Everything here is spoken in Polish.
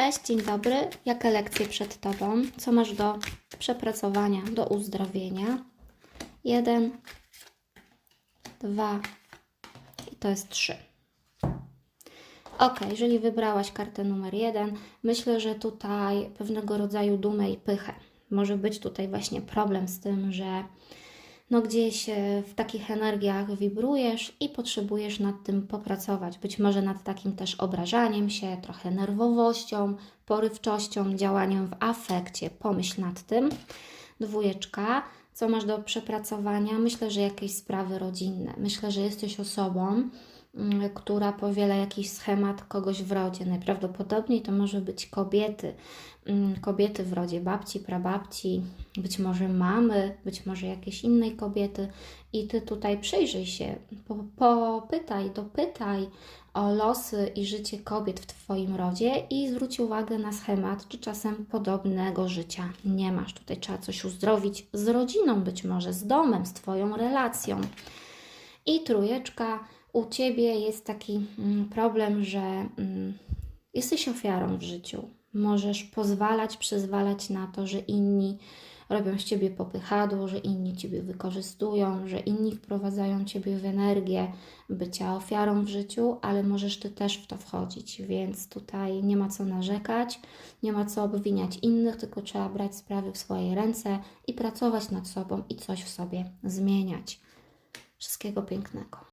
Cześć, dzień dobry. Jakie lekcje przed Tobą? Co masz do przepracowania, do uzdrowienia? Jeden, dwa i to jest trzy. Ok, jeżeli wybrałaś kartę numer jeden, myślę, że tutaj pewnego rodzaju dumę i pychę. Może być tutaj właśnie problem z tym, że no gdzieś e, w takich energiach wibrujesz i potrzebujesz nad tym popracować. Być może nad takim też obrażaniem się, trochę nerwowością, porywczością, działaniem w afekcie. Pomyśl nad tym. Dwójeczka. Co masz do przepracowania? Myślę, że jakieś sprawy rodzinne. Myślę, że jesteś osobą, która powiela jakiś schemat kogoś w rodzie. Najprawdopodobniej to może być kobiety, mm, kobiety w rodzie babci, prababci, być może mamy, być może jakiejś innej kobiety. I ty tutaj przyjrzyj się, po, popytaj, dopytaj o losy i życie kobiet w Twoim rodzie i zwróć uwagę na schemat, czy czasem podobnego życia nie masz. Tutaj trzeba coś uzdrowić z rodziną, być może z domem, z Twoją relacją. I trójeczka, u Ciebie jest taki mm, problem, że mm, jesteś ofiarą w życiu. Możesz pozwalać, przyzwalać na to, że inni robią z Ciebie popychadło, że inni Ciebie wykorzystują, że inni wprowadzają Ciebie w energię bycia ofiarą w życiu, ale możesz Ty też w to wchodzić, więc tutaj nie ma co narzekać, nie ma co obwiniać innych, tylko trzeba brać sprawy w swoje ręce i pracować nad sobą i coś w sobie zmieniać. Wszystkiego pięknego.